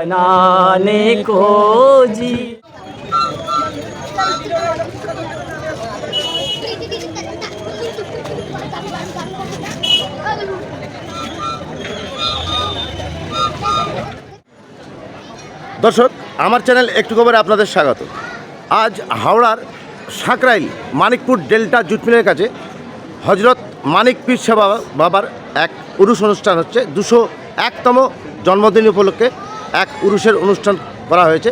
बनाने को जी দর্শক আমার চ্যানেল একটু খবরে আপনাদের স্বাগত আজ হাওড়ার সাঁকরাইল মানিকপুর ডেল্টা জুট মিলের কাছে হজরত মানিক পীর সাহা বাবার এক উরুষ অনুষ্ঠান হচ্ছে দুশো একতম জন্মদিন উপলক্ষে এক উরুষের অনুষ্ঠান করা হয়েছে।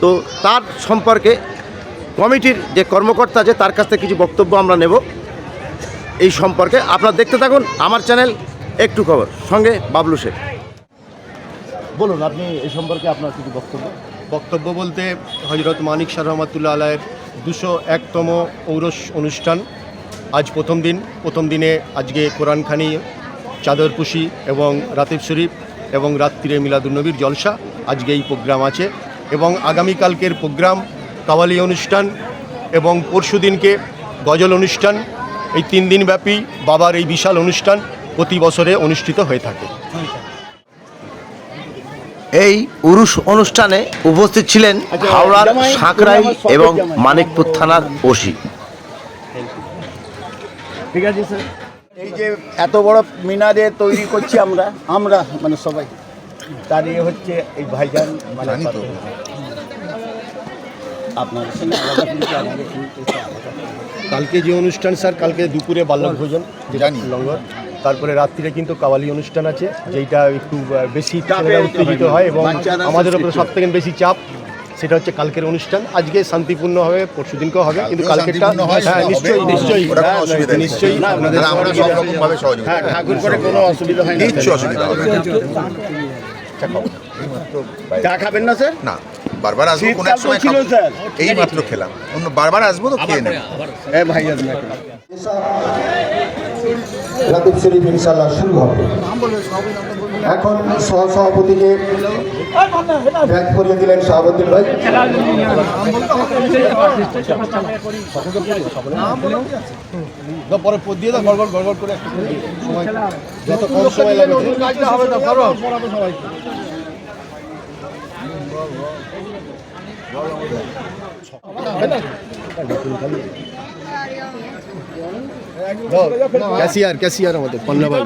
তো তার সম্পর্কে কমিটির যে কর্মকর্তা আছে তার কাছ থেকে কিছু বক্তব্য আমরা নেব এই সম্পর্কে। আপনারা দেখতে থাকুন আমার চ্যানেল একটু খবর। সঙ্গে বাবলু শেখ। বলুন আপনি এই সম্পর্কে আপনার কিছু বক্তব্য? বক্তব্য বলতে হজরত মানিক শাহ রহমাতুল্লাহ আলায়ের দুশো একতম ঔরস অনুষ্ঠান। আজ প্রথম দিন। প্রথম দিনে আজকে কোরআনখানি চাদরপুশি এবং রাতিব শরীফ এবং রাত্রিরে মিলাদুলনবীর জলসা আজকে এই প্রোগ্রাম আছে। এবং আগামীকালকের প্রোগ্রাম কাওয়ালি অনুষ্ঠান এবং পরশু দিনকে গজল অনুষ্ঠান এই তিন দিনব্যাপী বাবার এই বিশাল অনুষ্ঠান প্রতি বছরে অনুষ্ঠিত হয়ে থাকে। এই উরুষ অনুষ্ঠানে উপস্থিত ছিলেন হাওড়ার সাঁকরাই এবং মানিকপুর থানার ওসি। ঠিক আছে স্যার এই যে এত বড় মিনারে তৈরি করছি আমরা আমরা মানে সবাই। তার ইয়ে হচ্ছে এই ভাইজান মানে। কালকে যে অনুষ্ঠান স্যার কালকে দুপুরে বাল্যক ভোজন যেটা লঙ্গর। তারপরে রাত্রিরে কিন্তু কাওয়ালি অনুষ্ঠান আছে যেটা একটু বেশি উত্তেজিত হয় এবং আমাদের উপরে সব থেকে বেশি চাপ। সেটা হচ্ছে কালকের অনুষ্ঠান। আজকে শান্তিপূর্ণ হবে পরশু দিনকেও হবে কিন্তু কালকেরটা হ্যাঁ নিশ্চয়ই নিশ্চয়ই। হ্যাঁ। নিশ্চয়ই। ভাবে সহযোগিতা হ্যাঁ ঠাকুর করে কোনো অসুবিধা হয় না। অসুবিধা না। চা খাবেন না স্যার? না বারবার আসব কোনো এক সময়। এই মাত্র খেলাম। অন্য বারবার আসব তো খেয়ে নেব। এ রাতিব শরীফ ইনশাল্লাহ শুরু হবে। এখন সহসভাপতিকে ব্যাগ করিয়ে দিলেন শাহাবুদ্দিন ভাই। পরে পদ দিয়ে দাও গড়গড় গড়গড় করে। সময় যত কম সময় লাগে। কাজটা হবে না করো পড়াবো সবাই कैसियर कैसियर আমাদের পন্না ভাই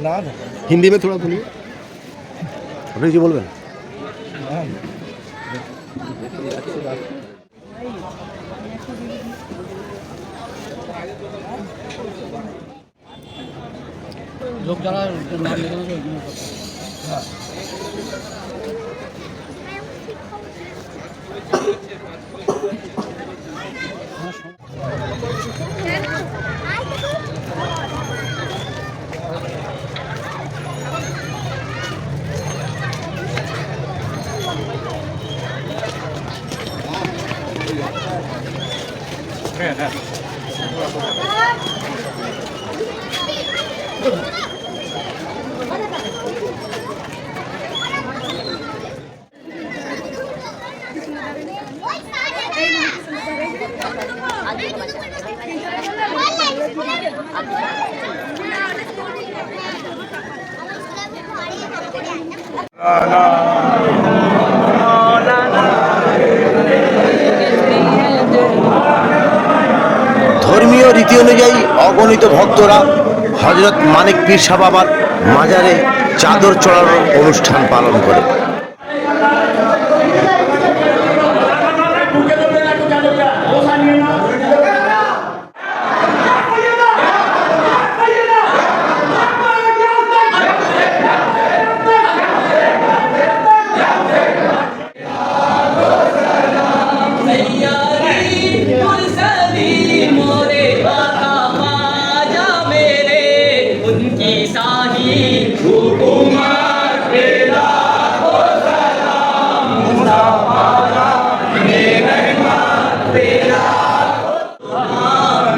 না না হিন্দি में थोड़ा बोलिए আপনি কি বলবেন ধর্মীয় রীতি অনুযায়ী অগণিত ভক্তরা হজরত মানিক পীর বাবার মাজারে চাদর চড়ানোর অনুষ্ঠান পালন করে।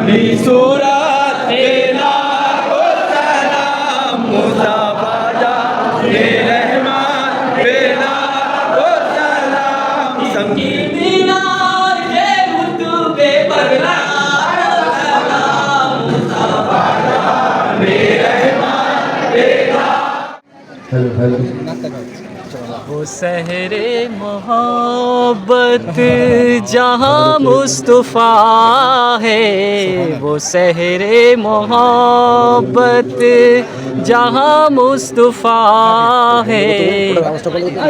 اپنی صورت دینا کو سلام مصطفیٰ وہ سہر محبت جہاں مصطفیٰ ہے۔ وہ سہر محبت جہاں مصطفیٰ ہے۔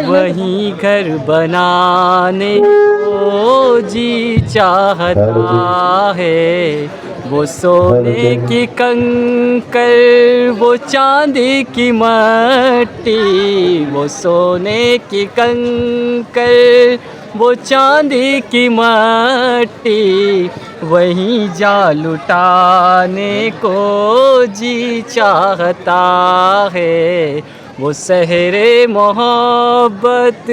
وہیں گھر بنانے کو جی چاہتا ہے۔ وہ سونے کی کنکر وہ چاندی کی مٹی۔ وہ سونے سونے کی کنکر، وہ چاندی کی مٹی وہیں جا لٹانے کو جی چاہتا ہے۔ وہ سحر محبت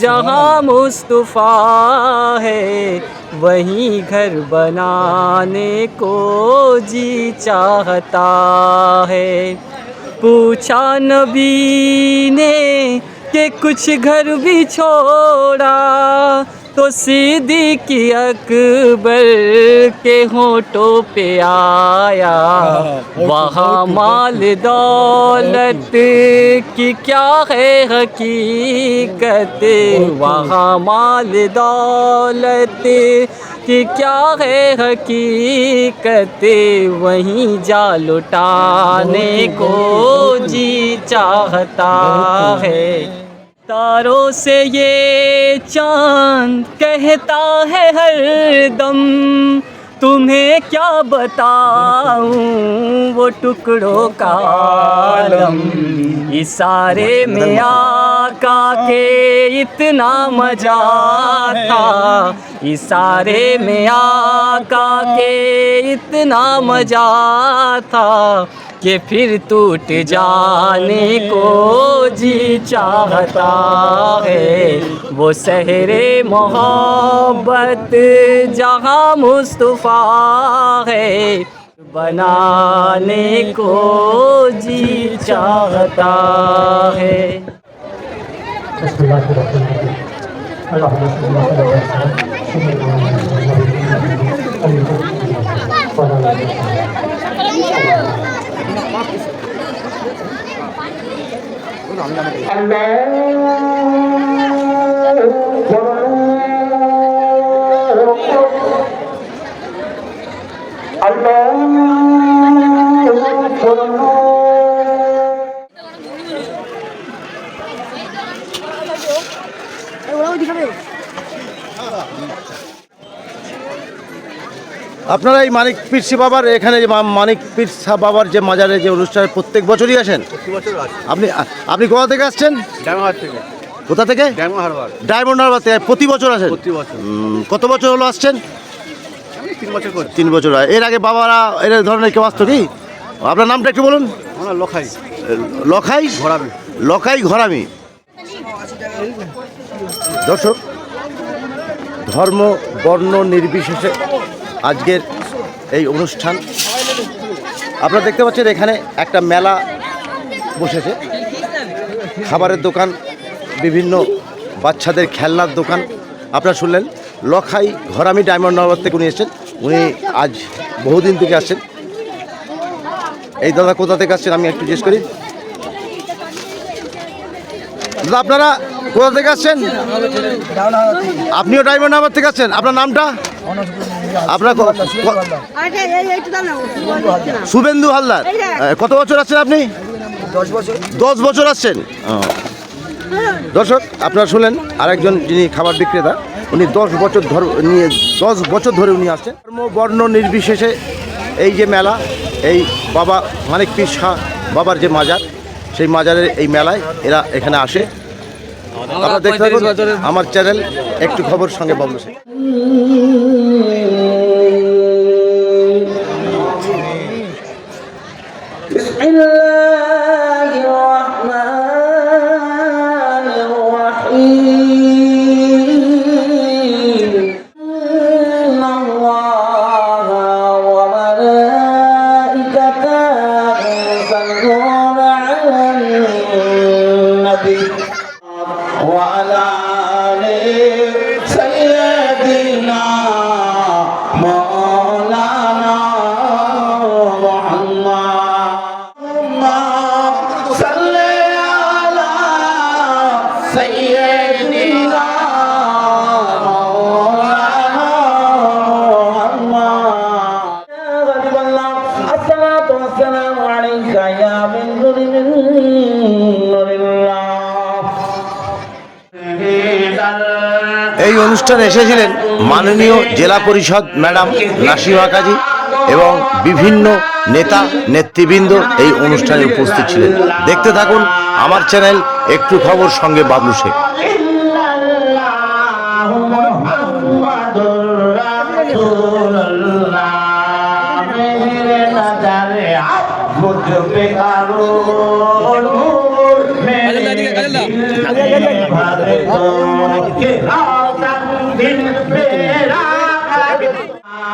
جہاں مصطفیٰ ہے، وہیں گھر بنانے کو جی چاہتا ہے۔ پوچھا نبی نے کہ کچھ گھر بھی چھوڑا تو سیدھی کی اکبر کے ہونٹوں پہ آیا۔ وہاں مال دولت کی کیا ہے حقیقت؟ وہاں مال دولت کی کیا ہے حقیقت؟ وہیں جا لٹانے کو جی چاہتا ہے۔ تاروں سے یہ چاند کہتا ہے ہر دم، تمہیں کیا بتاؤں وہ ٹکڑوں کا عالم۔ یہ سارے میں آ کا کہ اتنا مزہ تھا۔ اشارے میں آقا کے اتنا مزہ تھا کہ پھر ٹوٹ جانے کو جی چاہتا ہے۔ وہ شہر محبت جہاں مصطفیٰ ہے۔ بنانے کو جی چاہتا ہے۔ 안녕하세요. আপনারা এই মানিক পীরসি বাবার এখানে যে মানিক পীরসা বাবার যে মাজারে যে অনুষ্ঠানে প্রত্যেক বছরই আসেন? আপনি আপনি কোথা থেকে আসছেন? কোথা থেকে? ডায়মন্ড হারবার থেকে। প্রতি বছর আসেন? কত বছর হলো আসছেন? তিন বছর তিন বছর এর আগে বাবারা এর ধরনের কেউ আসতো কি? আপনার নামটা একটু বলুন। লখাই। লখাই? ঘোরাবে লখাই ঘরামি দর্শক ধর্ম বর্ণ নির্বিশেষে আজকের এই অনুষ্ঠান। আপনারা দেখতে পাচ্ছেন এখানে একটা মেলা বসেছে। খাবারের দোকান, বিভিন্ন বাচ্চাদের খেলনার দোকান। আপনারা শুনলেন, লখাই ঘরামি ডায়মন্ড নগর থেকে উনি এসেছেন। উনি আজ বহুদিন থেকে আসছেন। এই দাদা কোথা থেকে আসছেন আমি একটু জিজ্ঞেস করি। দাদা, আপনারা কোথা থেকে আসছেন? আপনিও ডায়মন্ড নাম্বার থেকে আসছেন? আপনার নামটা? আপনার শুভেন্দু হালদার কত বছর আসছেন আপনি? দশ বছর। আসছেন। দর্শক আপনারা শুনলেন আরেকজন যিনি খাবার বিক্রেতা উনি দশ বছর ধর নিয়ে দশ বছর ধরে উনি আসছেন। ধর্ম বর্ণ নির্বিশেষে এই যে মেলা এই বাবা মানিক পীর শাহ বাবার যে মাজার সেই মাজারের এই মেলায় এরা এখানে আসে। আপনারা দেখতে আমার চ্যানেল একটু খবর সঙ্গে বাবলু Amém. অনুষ্ঠানে এসেছিলেন মাননীয় জেলা পরিষদ ম্যাডাম নাসিমা কাজী এবং বিভিন্ন নেতা, নেতৃবৃন্দ এই অনুষ্ঠানে উপস্থিত ছিলেন। দেখতে থাকুন আমার চ্যানেল একটু খবর সঙ্গে বাবলু শেখ।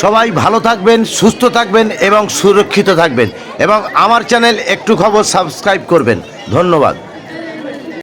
সবাই ভালো থাকবেন, সুস্থ থাকবেন এবং সুরক্ষিত থাকবেন। এবং আমার চ্যানেল একটু খবর সাবস্ক্রাইব করবেন। ধন্যবাদ।